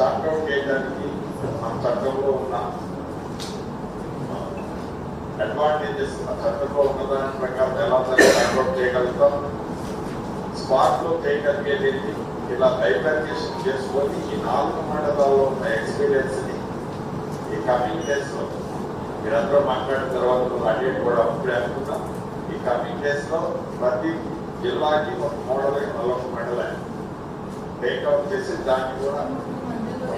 Chart out చేయడానికి మన చట్టంలో ఉన్న అడ్వాంటేజెస్ మన చట్టంలో ఉన్న దాని ప్రకారం ఎలా చార్ట్అవుట్ చేయగలుగుతాం. స్పాట్లో చేయగలిగేది ఇలా బైఫర్కేషన్ చేసుకొని ఈ నాలుగు మండలాల్లో ఉన్న ఎక్స్పీరియన్స్ని ఈ కమింగ్ డేస్లో మీరందరూ మాట్లాడిన తర్వాత అడిగి కూడా అప్పుడే అనుకున్నాం. ఈ కమింగ్ డేస్లో ప్రతి జిల్లాకి ఒక మోడల్ నలభై మండలం టేక్అవుట్ చేసి దాన్ని కూడా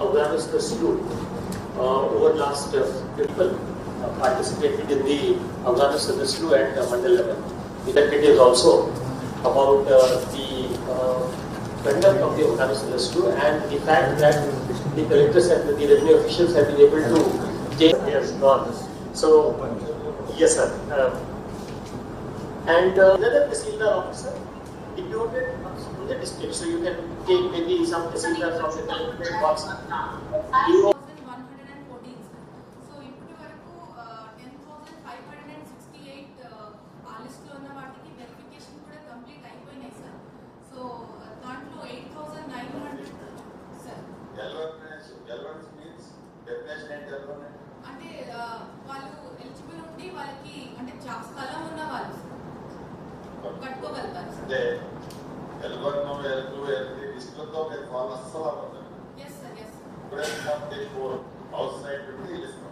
awareness salute uh, over last uh, people uh, participated in the awareness of the salute at uh, Mandal level. Representatives also about uh, the uh, conduct of the awareness of the salute and the fact that the collectors and the revenue officials have been able to take their gone. So, yes, sir. Uh, and uh, another Tahsildar officer included in the description. You can take maybe some procedures of the box. కట్టుకోగలుగుతారు sir అంటే L one L two L three లిస్టులతో మీరు follow అస్సలు అవ్వదు yes sir yes ఇప్పుడే complete four house side నుండి ఇస్తాం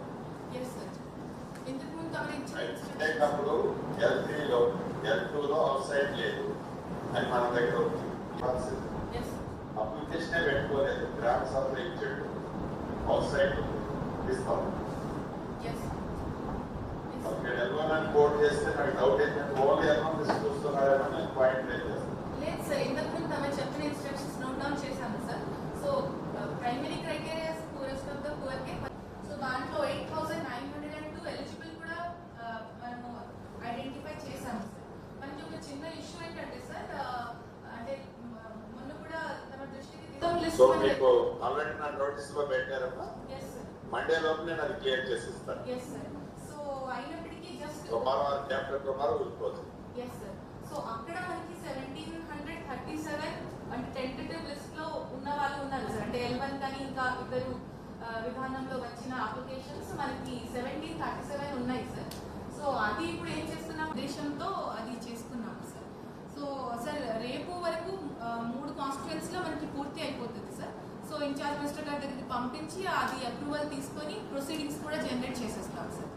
yes sir ఇంతకు ముందు తమరు ఇచ్చిన అంటే instructions- అప్పుడు ఎల్ త్రీలో ఎల్ టూలో హౌస్ సైడ్ లేదు అని మన దగ్గర ఉంది ఎస్ అప్లికేషన్ పెట్టుకోలేదు గ్రామ సభలో ఇచ్చాడు హౌస్ సైడ్ ఇస్తాం ఎస్ మీరు ఎల్వన్ అని కోడ్ చేస్తే నాకు డౌట్ ఏంటంటే ఓన్లీ ఎల్వన్ లిస్ట్ చూస్తున్నారేమో పాయింట్ రేజ్ చేస్తాను లేదు సార్ ఇంతకు ముందు చెప్పిన ఇన్స్ట్రక్షన్స్ నోట్ డౌన్ చేశాను sir so primary criterias poorest of the పూర్కే so దాంట్లో eight thousand nine hundred and two eligible కూడా uh, మనము ఐడెంటిఫై చేశాము సార్ మనకి ఒక చిన్న ఇష్యూ ఏంటంటే సార్ అంటే మ- మొన్న కూడా తమ దృష్టికి సో మీకు ఆల్రెడీ నా నోటీస్లో పెట్టారమ్మా? మండే లోపు నేను అది క్లియర్ చేసి ఇస్తాను. సోమవారం చాప్టర్ కుమార్ వెళ్ళిపోతుంది ఎస్ సార్ సో అక్కడ మనకి సెవెంటీన్ హండ్రెడ్ థర్టీ సెవెన్ అంటే టెంటేటివ్ లిస్ట్లో ఉన్న వాళ్ళు ఉన్నారు సార్ అంటే ఎల్ వన్ కానీ ఇంకా ఇద్దరు విధానంలో వచ్చిన అప్లికేషన్స్ మనకి సెవెంటీన్ థర్టీ సెవెన్ ఉన్నాయి సార్ సో అది ఇప్పుడు ఏం చేస్తున్నాం? ఉద్దేశంతో అది చేసుకున్నాం సార్ సో సార్ రేపు వరకు మూడు కాన్స్టిట్యుయెన్స్లో మనకి పూర్తి అయిపోతుంది సార్ సో ఇన్ఛార్జ్ మినిస్టర్ గారి దగ్గరికి పంపించి అది అప్రూవల్ తీసుకొని ప్రొసీడింగ్స్ కూడా జనరేట్ చేసేస్తాం సార్